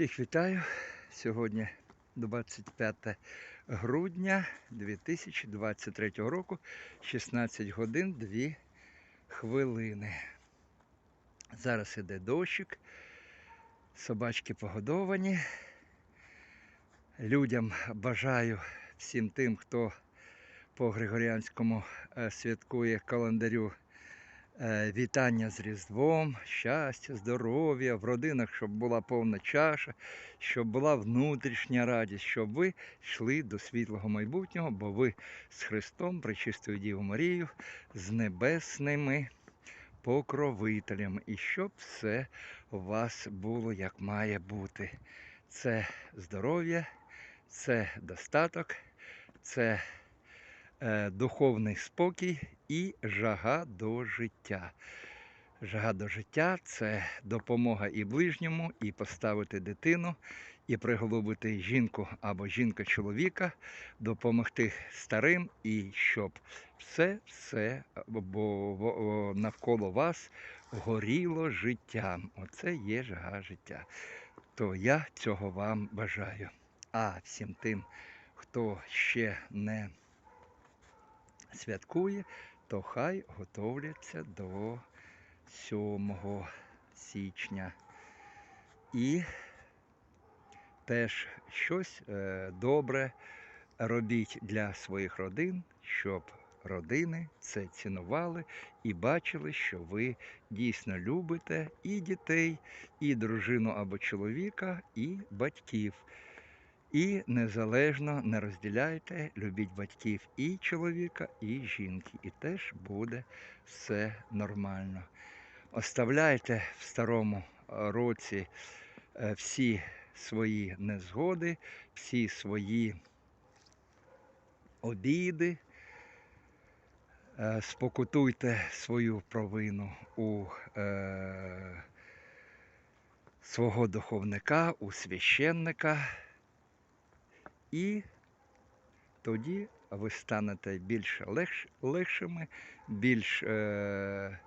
Всіх вітаю. Сьогодні 25 грудня 2023 року, 16 годин 2 хвилини. Зараз іде дощик, собачки погодовані. Людям бажаю всім тим, хто по Григоріанському е, святкує календарю Вітання з Різдвом, щастя, здоров'я, в родинах, щоб була повна чаша, щоб була внутрішня радість, щоб ви йшли до світлого майбутнього, бо ви з Христом, пречистою Діву Марію, з небесними покровителями. І щоб все у вас було як має бути. Це здоров'я, це достаток, це е, духовний спокій і жага до життя. Жага до життя це допомога і ближньому, і поставити дитину, і приголубити жінку або жінка чоловіка, допомогти старим, і щоб все, все бо, навколо вас горіло життям. Оце є жага життя. То я цього вам бажаю. А всім тим, хто ще не святкує, то хай готовляться до 7 січня. І теж щось е, добре робіть для своїх родин, щоб родини це цінували і бачили, що ви дійсно любите і дітей, і дружину або чоловіка, і батьків. І незалежно не розділяйте, любіть батьків і чоловіка, і жінки. І теж буде все нормально. Оставляйте в старому році е, всі свої незгоди, всі свої обіди, Е, спокутуйте свою провину у е, свого духовника, у священника. І тоді ви станете більш легш, легшими, більш е,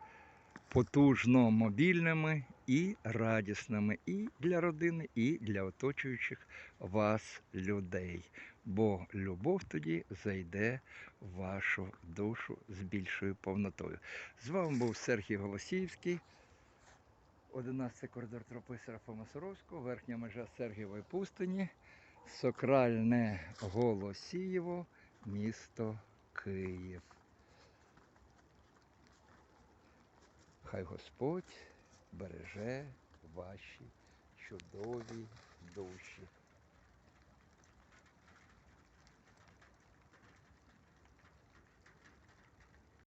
потужно мобільними і радісними і для родини, і для оточуючих вас людей. Бо любов тоді зайде в вашу душу з більшою повнотою. З вами був Сергій Голосіївський. 11 коридор тропи Серафима Саровського, верхня межа Сергієвої пустині. Сокральне Голосієво, місто Київ. Хай Господь береже ваші чудові душі.